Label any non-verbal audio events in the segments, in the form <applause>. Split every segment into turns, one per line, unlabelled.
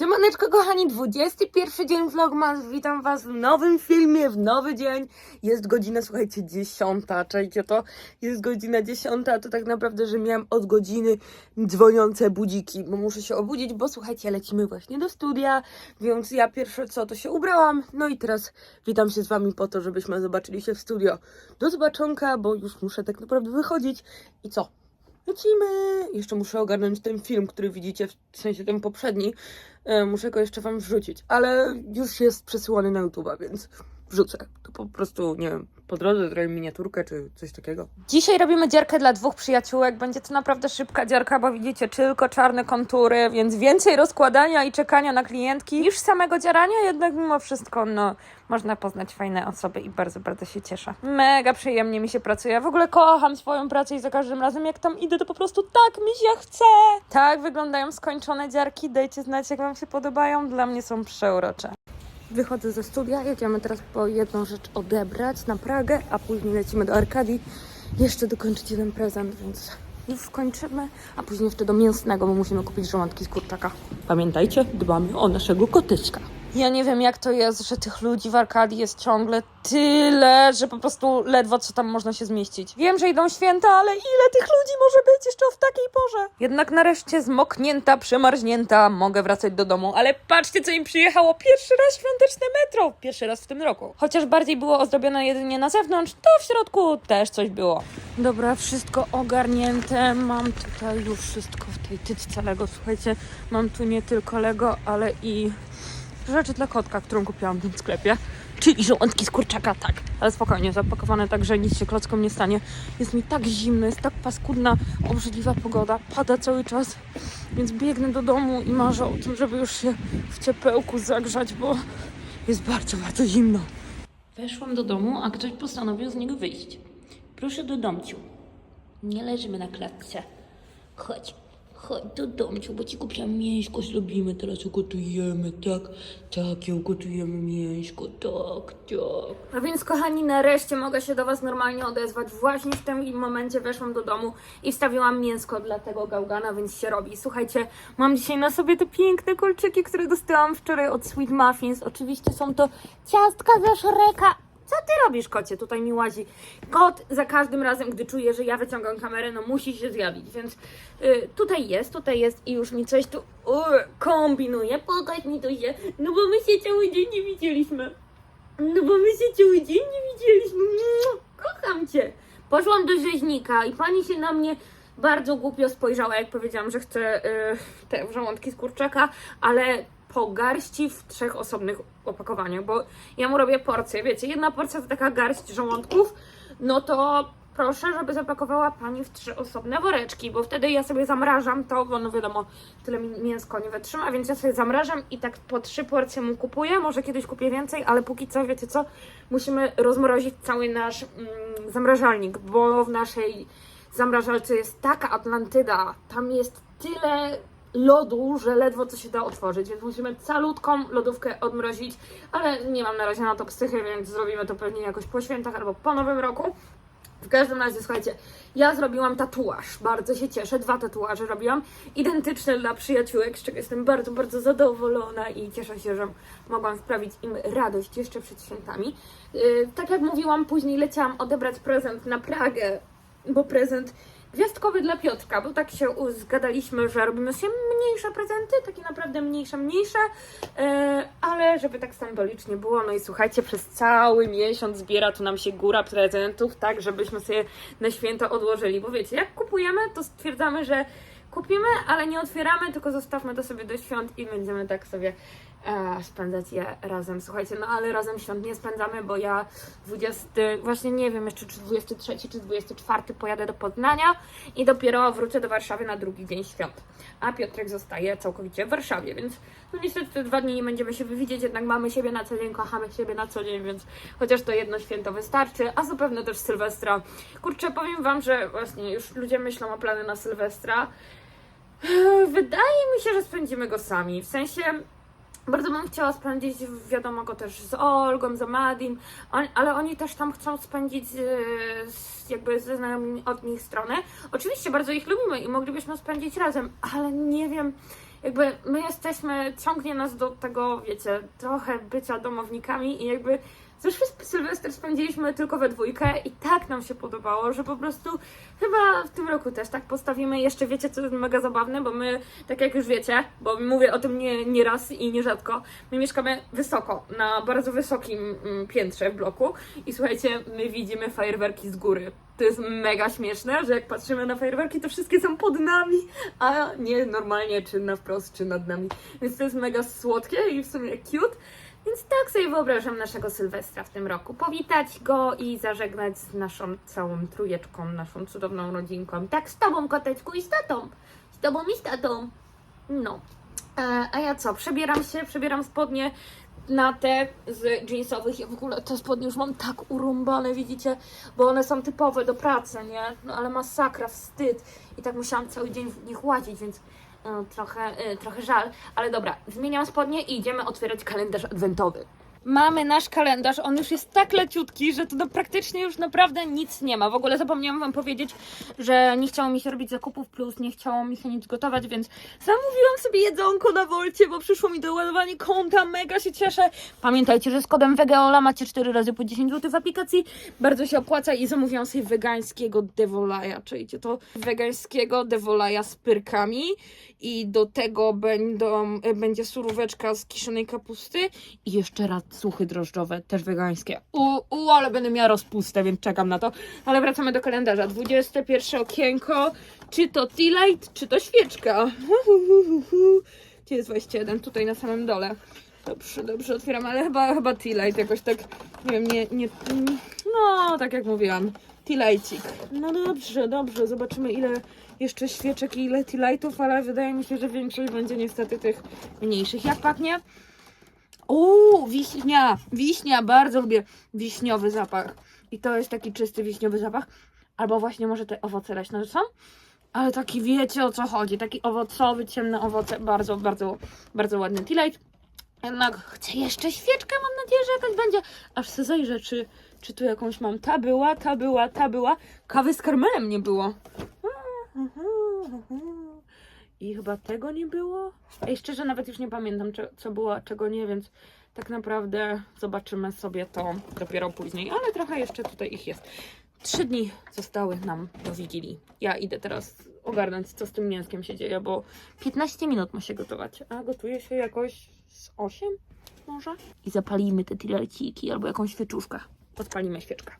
Siemaneczko kochani, 21 dzień vlogmas, witam was w nowym filmie, w nowy dzień. Jest godzina, słuchajcie, 10, czajcie to? Jest godzina 10, to tak naprawdę, że miałam od godziny dzwoniące budziki, bo muszę się obudzić, bo słuchajcie, lecimy właśnie do studia, więc ja pierwsze co, to się ubrałam, no i teraz witam się z wami po to, żebyśmy zobaczyli się w studio. Do zobaczonka, bo już muszę tak naprawdę wychodzić i co? Lecimy! Jeszcze muszę ogarnąć ten film, który widzicie, w sensie ten poprzedni. E, muszę go jeszcze wam wrzucić, ale już jest przesyłany na YouTube, więc wrzucę. To po prostu, nie wiem, po drodze zrobię miniaturkę czy coś takiego. Dzisiaj robimy dzierkę dla dwóch przyjaciółek. Będzie to naprawdę szybka dzierka, bo widzicie tylko czarne kontury, więc więcej rozkładania i czekania na klientki niż samego dzierania, jednak mimo wszystko, no, można poznać fajne osoby i bardzo, bardzo się cieszę. Mega przyjemnie mi się pracuje. Ja w ogóle kocham swoją pracę i za każdym razem jak tam idę, to po prostu tak mi się chce. Tak wyglądają skończone dziarki. Dajcie znać, jak wam się podobają. Dla mnie są przeurocze. Wychodzę ze studia, jedziemy teraz po jedną rzecz odebrać na Pragę, a później lecimy do Arkadii. Jeszcze dokończyć jeden prezent, więc już kończymy, a później jeszcze do mięsnego, bo musimy kupić żołądki z kurczaka. Pamiętajcie, dbamy o naszego kotyśka. Ja nie wiem, jak to jest, że tych ludzi w Arkadii jest ciągle tyle, że po prostu ledwo co tam można się zmieścić. Wiem, że idą święta, ale ile tych ludzi może być jeszcze w takiej porze? Jednak nareszcie zmoknięta, przemarznięta, mogę wracać do domu, ale patrzcie, co im przyjechało. Pierwszy raz świąteczne metro. Pierwszy raz w tym roku. Chociaż bardziej było ozdobione jedynie na zewnątrz, to w środku też coś było. Dobra, wszystko ogarnięte. Mam tutaj już wszystko w tej tytce Lego. Słuchajcie, mam tu nie tylko Lego, ale i rzeczy dla kotka, którą kupiłam w tym sklepie. Czyli żołądki z kurczaka, tak. Ale spokojnie, zapakowane tak, że nic się klockom nie stanie. Jest mi tak zimno, jest tak paskudna, obrzydliwa pogoda. Pada cały czas, więc biegnę do domu i marzę o tym, żeby już się w ciepełku zagrzać, bo jest bardzo, bardzo zimno. Weszłam do domu, a ktoś postanowił z niego wyjść. Proszę do domciu. Nie leżymy na klatce. Chodź, chodź do domciu, bo ci kupiłam mięśko, zrobimy teraz ugotujemy, tak? Tak, ja ugotujemy mięśko, tak, tak. No więc kochani, nareszcie mogę się do was normalnie odezwać. Właśnie w tym momencie weszłam do domu i wstawiłam mięsko dla tego gałgana, więc się robi. Słuchajcie, mam dzisiaj na sobie te piękne kolczyki, które dostałam wczoraj od Sweet Muffins. Oczywiście są to ciastka ze Shreka. Co ty robisz, kocie? Tutaj mi łazi. Kot za każdym razem, gdy czuje, że ja wyciągam kamerę, no musi się zjawić, więc y, tutaj jest, tutaj jest i już mi coś tu kombinuje. Pokaż mi to się, no bo my się cały dzień nie widzieliśmy. No bo my się cały dzień nie widzieliśmy. Kocham cię. Poszłam do rzeźnika i pani się na mnie bardzo głupio spojrzała, jak powiedziałam, że chcę y, te żołądki z kurczaka, ale po garści w trzech osobnych opakowaniach, bo ja mu robię porcję, wiecie, jedna porcja to taka garść żołądków, no to proszę, żeby zapakowała pani w trzy osobne woreczki, bo wtedy ja sobie zamrażam to, bo no wiadomo, tyle mi mięsko nie wytrzyma, więc ja sobie zamrażam i tak po trzy porcje mu kupuję, może kiedyś kupię więcej, ale póki co, wiecie co, musimy rozmrozić cały nasz mm, zamrażalnik, bo w naszej zamrażalce jest taka Atlantyda, tam jest tyle lodu, że ledwo co się da otworzyć, więc musimy calutką lodówkę odmrozić, ale nie mam na razie na to psychy, więc zrobimy to pewnie jakoś po świętach albo po nowym roku. W każdym razie, słuchajcie, ja zrobiłam tatuaż, bardzo się cieszę, dwa tatuaże robiłam, identyczne dla przyjaciółek, z czego jestem bardzo, bardzo zadowolona i cieszę się, że mogłam sprawić im radość jeszcze przed świętami. Yy, tak jak mówiłam, później leciałam odebrać prezent na Pragę, bo prezent gwiazdkowy dla Piotrka, bo tak się zgadaliśmy, że robimy sobie mniejsze prezenty, takie naprawdę mniejsze, mniejsze, e, ale żeby tak symbolicznie było, no i słuchajcie, przez cały miesiąc zbiera tu nam się góra prezentów, tak, żebyśmy sobie na święta odłożyli, bo wiecie, jak kupujemy, to stwierdzamy, że kupimy, ale nie otwieramy, tylko zostawmy to sobie do świąt i będziemy tak sobie e, spędzać je razem. Słuchajcie, no ale razem świąt nie spędzamy, bo ja 20, właśnie nie wiem jeszcze czy 23 czy 24 pojadę do Poznania i dopiero wrócę do Warszawy na drugi dzień świąt. A Piotrek zostaje całkowicie w Warszawie, więc no niestety te dwa dni nie będziemy się widzieć, jednak mamy siebie na co dzień, kochamy siebie na co dzień, więc chociaż to jedno święto wystarczy, a zapewne też Sylwestra. Kurczę, powiem Wam, że właśnie już ludzie myślą o plany na Sylwestra. Wydaje mi się, że spędzimy go sami. W sensie bardzo bym chciała spędzić, wiadomo, go też z Olgą, z Amadim, ale oni też tam chcą spędzić e, jakby ze znajomymi od nich strony. Oczywiście bardzo ich lubimy i moglibyśmy spędzić razem, ale nie wiem, jakby my jesteśmy, ciągnie nas do tego, wiecie, trochę bycia domownikami i jakby zeszły Sylwester spędziliśmy tylko we dwójkę i tak nam się podobało, że po prostu chyba w tym roku też tak postawimy. Jeszcze wiecie, co jest mega zabawne, bo my, tak jak już wiecie, bo mówię o tym nie, nie raz i nierzadko, my mieszkamy wysoko, na bardzo wysokim mm, piętrze w bloku i słuchajcie, my widzimy fajerwerki z góry. To jest mega śmieszne, że jak patrzymy na fajerwerki, to wszystkie są pod nami, a nie normalnie, czy na wprost, czy nad nami. Więc to jest mega słodkie i w sumie cute. Więc tak sobie wyobrażam naszego Sylwestra w tym roku. Powitać go i zażegnać z naszą całą trójeczką, naszą cudowną rodzinką. Tak, z tobą, koteczku, i z tatą. Z tobą i z tatą. No. E, a ja co? Przebieram się, przebieram spodnie na te z jeansowych. Ja w ogóle te spodnie już mam tak urąbane, widzicie? Bo one są typowe do pracy, nie? No ale masakra, wstyd. I tak musiałam cały dzień w nich łazić, więc e, trochę, e, trochę żal. Ale dobra, zmieniam spodnie i idziemy otwierać kalendarz adwentowy. Mamy nasz kalendarz, on już jest tak leciutki, że to no praktycznie już naprawdę nic nie ma. W ogóle zapomniałam Wam powiedzieć, że nie chciało mi się robić zakupów, plus nie chciało mi się nic gotować, więc zamówiłam sobie jedzonko na Wolcie, bo przyszło mi doładowanie konta, mega się cieszę. Pamiętajcie, że z kodem Wegeola macie 4 razy po 10 zł w aplikacji, bardzo się opłaca i zamówiłam sobie wegańskiego devolaja, czujcie to? Wegańskiego devolaja z pyrkami i do tego będą, będzie suróweczka z kiszonej kapusty i jeszcze raz suchy drożdżowe, też wegańskie. U, u, ale będę miała rozpustę, więc czekam na to. Ale wracamy do kalendarza. 21 okienko. Czy to tea light, czy to świeczka? <laughs> Gdzie jest 21? Tutaj na samym dole. Dobrze, dobrze, otwieram, ale chyba, chyba tea light jakoś tak, nie wiem, nie, nie, no, tak jak mówiłam, tea lightik. No dobrze, dobrze, zobaczymy ile jeszcze świeczek i ile tea lightów, ale wydaje mi się, że większość będzie niestety tych mniejszych. Jak pachnie? Uuu, wiśnia, wiśnia, bardzo lubię wiśniowy zapach. I to jest taki czysty wiśniowy zapach. Albo właśnie może te owoce leśne są. Ale taki wiecie o co chodzi. Taki owocowy, ciemne owoce. Bardzo, bardzo, bardzo ładny tea light. Jednak chcę jeszcze świeczkę, mam nadzieję, że jakaś będzie. Aż se zajrzę, czy, czy tu jakąś mam. Ta była, ta była, ta była. Kawy z karmelem nie było. I chyba tego nie było. Ej, szczerze nawet już nie pamiętam, czy, co było, a czego nie, więc tak naprawdę zobaczymy sobie to dopiero później. Ale trochę jeszcze tutaj ich jest. Trzy dni zostały nam do Wigilii. Ja idę teraz ogarnąć, co z tym mięskiem się dzieje, bo 15 minut ma się gotować, a gotuje się jakoś z 8 może? I zapalimy te tileciki albo jakąś świeczuszkę. Podpalimy świeczkę.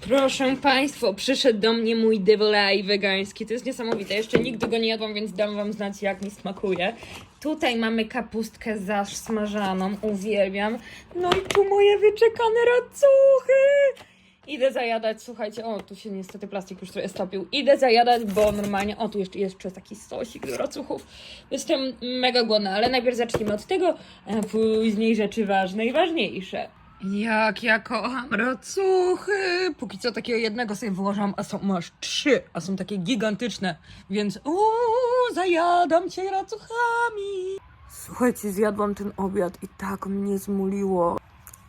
Proszę Państwa, przyszedł do mnie mój devolaj wegański. To jest niesamowite. Jeszcze nigdy go nie jadłam, więc dam Wam znać, jak mi smakuje. Tutaj mamy kapustkę zasmażaną, uwielbiam. No i tu moje wyczekane racuchy. Idę zajadać, słuchajcie, o, tu się niestety plastik już trochę stopił. Idę zajadać, bo normalnie, o, tu jeszcze jest jeszcze taki sosik do racuchów. Jestem mega głodna, ale najpierw zacznijmy od tego, a później rzeczy ważne i ważniejsze. Jak ja kocham racuchy! Póki co takiego jednego sobie wyłożyłam, a są masz trzy, a są takie gigantyczne, więc uuu, zajadam cię racuchami! Słuchajcie, zjadłam ten obiad i tak mnie zmuliło.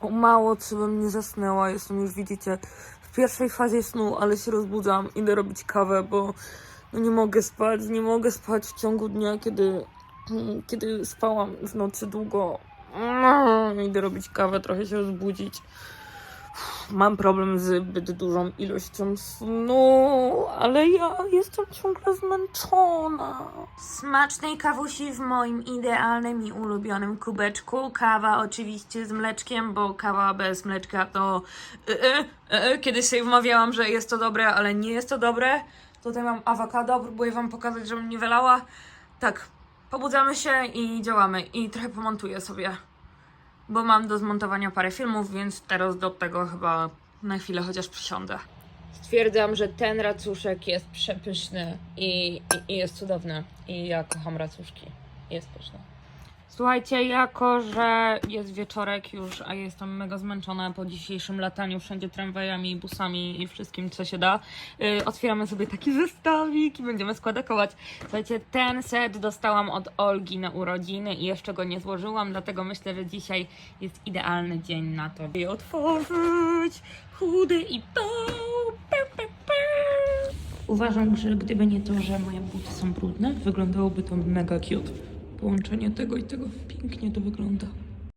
O mało co bym nie zasnęła, jestem już widzicie w pierwszej fazie snu, ale się rozbudzam, idę robić kawę, bo no nie mogę spać, nie mogę spać w ciągu dnia, kiedy, kiedy spałam w nocy długo. Mm, Idę robić kawę, trochę się rozbudzić. Mam problem z zbyt dużą ilością snu, ale ja jestem ciągle zmęczona. Smacznej kawusi w moim idealnym i ulubionym kubeczku. Kawa oczywiście z mleczkiem, bo kawa bez mleczka to... Y, y, y. Kiedyś sobie wmawiałam, że jest to dobre, ale nie jest to dobre. Tutaj mam awokado, próbuję wam pokazać, żebym nie wylała. Tak, pobudzamy się i działamy. I trochę pomontuję sobie bo mam do zmontowania parę filmów, więc teraz do tego chyba na chwilę chociaż przysiądę. Stwierdzam, że ten racuszek jest przepyszny i, i, i jest cudowny. I ja kocham racuszki. Jest pyszny. Słuchajcie, jako że jest wieczorek już, a jestem mega zmęczona po dzisiejszym lataniu wszędzie tramwajami, busami i wszystkim, co się da, yy, otwieramy sobie taki zestawik i będziemy składakować. Słuchajcie, ten set dostałam od Olgi na urodziny i jeszcze go nie złożyłam, dlatego myślę, że dzisiaj jest idealny dzień na to, by otworzyć. Chudy i to. Uważam, że gdyby nie to, że moje buty są brudne, wyglądałoby to mega cute. Połączenie tego i tego. Pięknie to wygląda.